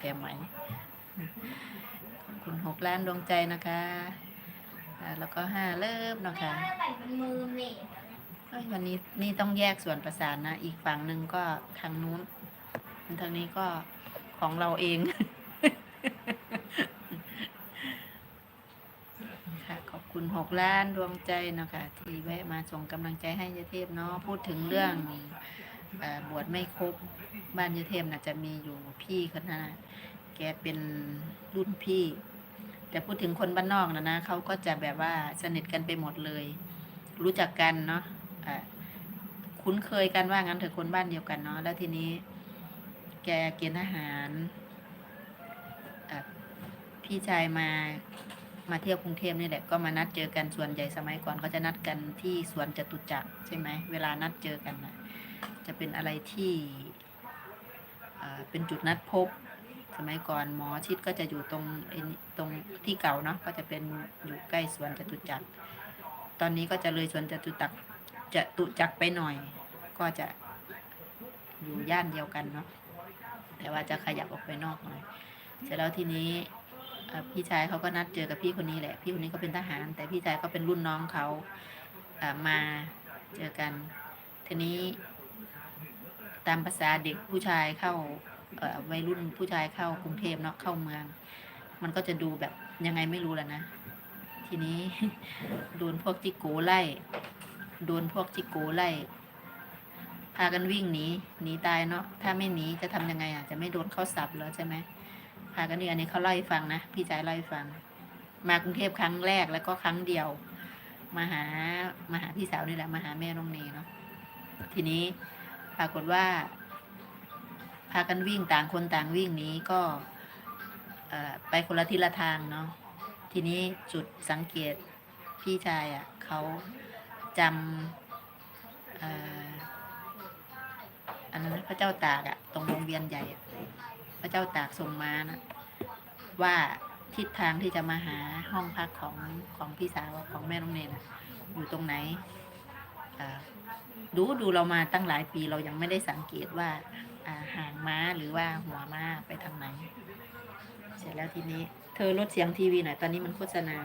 แก่ใหม่ขอบคุณหกล้านดวงใจนะคะแล้วก็ห้าเลิฟนะคะวันนี้นี่ต้องแยกส่วนประสานนะ อีกฝั่งหนึ่งก็ทางนู้นทางนี้ก็ของเราเองค่ะขอบคุณหกล้านดวงใจนะคะที่แวะมาส่งกำลังใจให้ยาเทพเนาะพูดถึงเรื่อง บวชไม่ครบบ้านยายเทพน่ะจะมีอยู่พี่คนนั้นนะแกเป็นรุ่นพี่ แต่พูดถึงคนบ้านนอกนะนะเขาก็จะแบบว่าสนิทกันไปหมดเลย รู้จักกันเนาะะคุ้นเคยกันว่างั้นเถอะคนบ้านเดียวกันเนาะแล้วทีนี้ แกเกณฑ์ทหารพี่ชายมามาเที่ยวกรุงเทพนี่แหละก็มานัดเจอกันส่วนใหญ่สมัยก่อนเขาจะนัดกันที่สวนจตุจักรใช่ไหมเวลานัดเจอกันนะ จะเป็นอะไรที่เป็นจุดนัดพบ สมัยก่อนหมอชิดก็จะอยู่ตรงตรงที่เก่าเนาะก็จะเป็นอยู่ใกล้สวนจตุจักร ตอนนี้ก็จะเลยสวนจตุจักรจะตุจักรไปหน่อย ก็จะอยู่ย่านเดียวกันเนาะแต่ว่าจะขยับออกไปนอกหน่อยเสร็จแล้วทีนี้พี่ชายเขาก็นัดเจอกับพี่คนนี้แหละ พี่คนนี้ก็เป็นทหาร แต่พี่ชายก็เป็นรุ่นน้องเขามาเจอกัน ทีนี้ ตามภาษาเด็กผู้ชายเข้าวัยรุ่นผู้ชายเข้ากรุงเทพเนาะเข้าเมือง มันก็จะดูแบบยังไงไม่รู้แหละนะ ทีนี้โดนพวกจิโกไล่โดนพวกจิโกไล่พากันวิ่งหนีหนีตายเนาะถ้าไม่หนีจะทำยังไงอะจะไม่โดนเข้าสับเหรอใช่ไหมพากันนี่อันนี้เขาเล่าให้ฟังนะพี่ชายเล่าให้ฟัง มากรุงเทพครั้งแรกแล้วก็ครั้งเดียวมาหามาหาพี่สาวนี่แหละมาหาแม่น้องเนเนาะทีนี้ ปรากฏว่า พากันวิ่งต่างคนต่างวิ่งนี้ก็ไปคนละทิศละทางเนาะทีนี้จุดสังเกตพี่ชายอะ่ะเขาจำอันนั้นพระเจ้าตากอะ่ะ ตรงวงเวียนใหญ่พระเจ้าตากส่งมานะว่าทิศทางที่จะมาหาห้องพักของของพี่สาวของแม่น้องเนนอยู่ตรงไหน ดูดูเรามาตั้งหลายปีเรายังไม่ได้สังเกตว่าหางม้าหรือว่าหัวม้าไปทางไหน เสร็จแล้วทีนี้ เธอลดเสียงทีวีหน่อยตอนนี้มันโฆษณา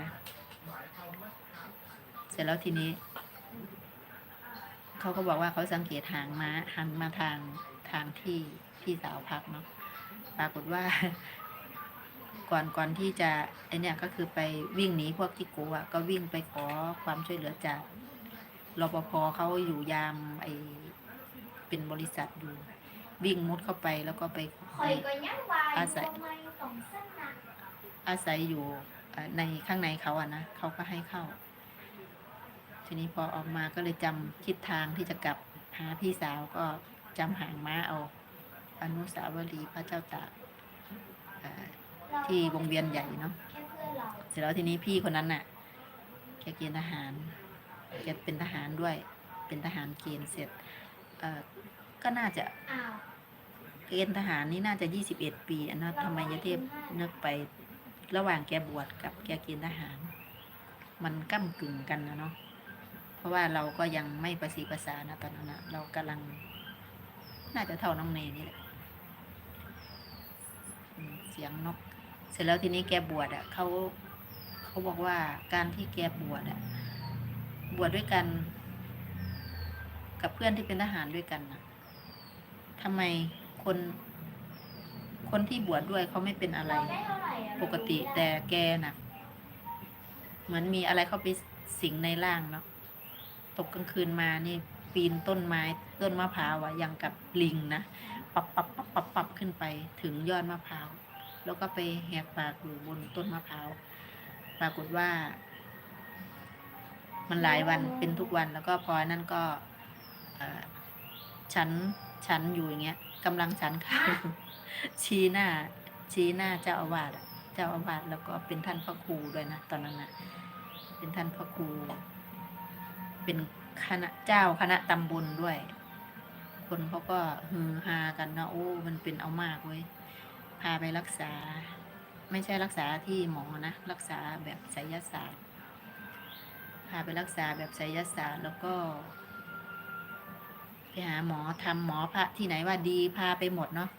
เสร็จแล้วทีนี้เขาก็บอกว่าเขาสังเกตหางม้าหันมาทางทางที่พี่สาวพักเนาะปรากฏว่า ก่อนก่อนที่จะไอเนี่ยก็คือไปวิ่งหนีพวกที่โกะก็วิ่งไปขอความช่วยเหลือจาก รปภเขาอยู่ยามไอเป็นบริษัทอยู่วิ่งมุดเข้าไปแล้วก็ไปคอยก็ยังวายอาศัยทำไมต้องสนักอาศัยอยู่เอ่อในข้างในเขาอะนะเขาก็ให้เข้า ทีนี้พอออกมาก็เลยจำทิศทางที่จะกลับหาพี่สาวก็จำหางม้าเอาอนุสาวรีย์พระเจ้าตากเอ่อที่วงเวียนใหญ่เนาะแค่เพื่อนเราเสร็จแล้วทีนี้พี่คนนั้นน่ะแกเกณฑ์ทหาร แกเป็นทหารด้วย เป็นทหารเกณฑ์เสร็จเอ่อก็น่าจะอ้าวเกณฑ์ทหารนี่น่าจะยี่สิบเอ็ดปีอันนั้นทำไมยะเทพนึกไประหว่างแกบวชกับแกเกณฑ์ทหาร มันก้ากึ่งกันนะเนาะเพราะว่าเราก็ยังไม่ประสีภาษานะตอนนั้นนะเรากำลัง น่าจะเท่าน้องเนนี่แหละอืมเสียงนก เสร็จแล้วทีนี้แกบวชอะเขาเขาบอกว่าการที่แกบวชอะ บวชด้วยกัน กับเพื่อนที่เป็นทหารด้วยกันนะทำไมคน คนที่บวชดด้วยเขาไม่เป็นอะไร ปกติแต่แกน่ะ เหมือนมีอะไรเข้าไปสิงในร่างเนาะตกกลางคืนมานี่ ปีนต้นไม้ต้นมะพร้าวอะย่างกับลิงนะปับปับปับปับปับขึ้นไปถึงยอดมะพร้าวแล้วก็ไปแหกปากอยู่บนต้นมะพร้าวปรากฏว่า มันหลายวันเป็นทุกวันแล้วก็พอนั่นก็ฉันฉันอยู่อย่างเงี้ยกำลังฉันข้าวชี้หน้า ชี้หน้าเจ้าอาวาสเจ้าอาวาสแล้วก็เป็นท่านพระครูด้วยนะตอนนั้นนะเป็นท่านพระครู เป็นคณะเจ้าคณะตำบลด้วย คนเขาก็ฮือฮากันนะโอ้ มันเป็นเอามากเว้ยพาไปรักษา ไม่ใช่รักษาที่หมอนะ รักษาแบบไสยศาสตร์าไปรักษาแบบไสยศาสตร์แล้วก็ ไปหาหมอทำหมอพระที่ไหนว่าดีพาไปหมดเนาะ